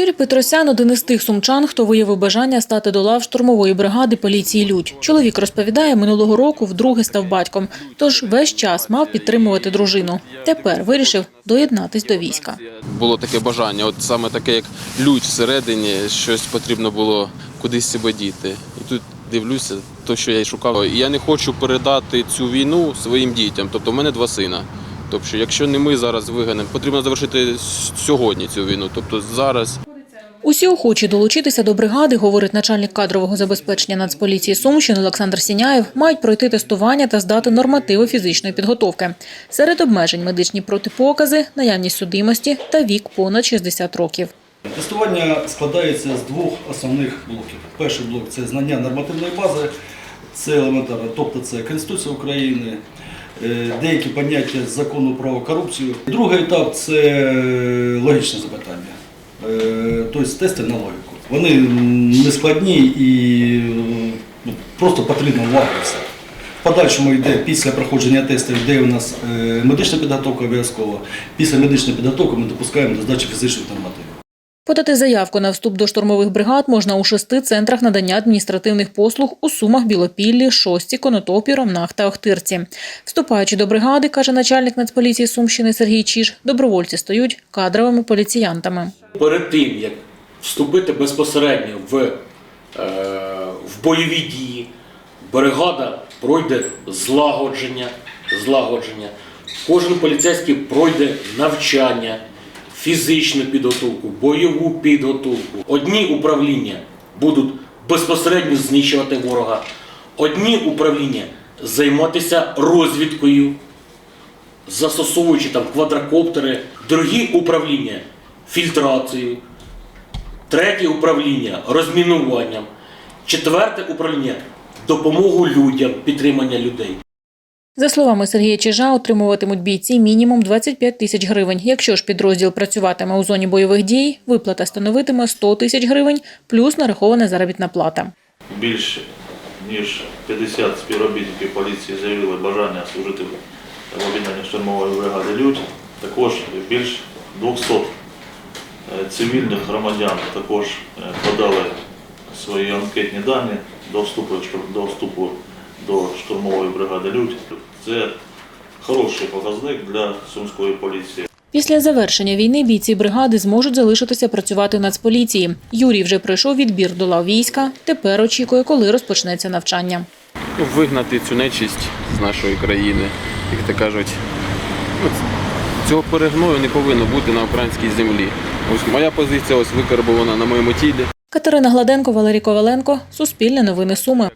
Юрій Петросян один із тих сумчан, хто виявив бажання стати до лав штурмової бригади поліції Людь. Чоловік розповідає, минулого року вдруге став батьком, тож весь час мав підтримувати дружину. Тепер вирішив доєднатись до війська. Було таке бажання, от саме таке, як лють всередині, щось потрібно було кудись себе діти. І тут дивлюся, то, що я й шукав. Я не хочу передати цю війну своїм дітям. Тобто, в мене два сина. Тобто, якщо не ми зараз виганемо, потрібно завершити сьогодні цю війну. Тобто зараз Усі охочі долучитися до бригади, говорить начальник кадрового забезпечення Нацполіції Сумщини Олександр Сіняєв, мають пройти тестування та здати нормативи фізичної підготовки. Серед обмежень медичні протипокази, наявність судимості та вік понад 60 років. Тестування складається з двох основних блоків. Перший блок це знання нормативної бази, це елементарно, тобто це Конституція України, е, деякі поняття закону про корупцію. Другий етап це е, логічне тобто тести на логіку. Вони не складні і ну, просто потрібна увага. все. В подальшому йде після проходження тестів, йде у нас е, медична підготовка обов'язково. Після медичної підготовки ми допускаємо до здачі фізичних нормативів. Подати заявку на вступ до штурмових бригад можна у шести центрах надання адміністративних послуг у Сумах, Білопіллі, Шості, Конотопі, Ромнах та Охтирці. Вступаючи до бригади, каже начальник Нацполіції Сумщини Сергій Чіж, добровольці стають кадровими поліціянтами. перед тим, як вступити безпосередньо в, е, в бойові дії, бригада пройде злагодження, злагодження. Кожен поліцейський пройде навчання, фізичну підготовку, бойову підготовку. Одні управління будуть безпосередньо знищувати ворога, одні управління займатися розвідкою, застосовуючи там квадрокоптери, другі управління фільтрацією, третє управління розмінуванням, четверте управління допомогу людям, підтримання людей. За словами Сергія Чижа, отримуватимуть бійці мінімум 25 тисяч гривень. Якщо ж підрозділ працюватиме у зоні бойових дій, виплата становитиме 100 тисяч гривень плюс нарахована заробітна плата. Більше ніж 50 співробітників поліції заявили бажання служити в об'єднанні штурмової бригади «Людь». Також більш 200 е, цивільних громадян також е, подали свої анкетні дані до вступу, до вступу до штурмової бригади «Людь». Це хороший показник для сумської поліції. Після завершення війни бійці бригади зможуть залишитися працювати в Нацполіції. Юрій вже пройшов відбір до лав війська. Тепер очікує, коли розпочнеться навчання. вигнати цю нечисть з нашої країни, як то кажуть. Цього перегною не повинно бути на українській землі. Ось моя позиція ось викарбована на моєму тілі. Катерина Гладенко, Валерій Коваленко, Суспільне новини Суми.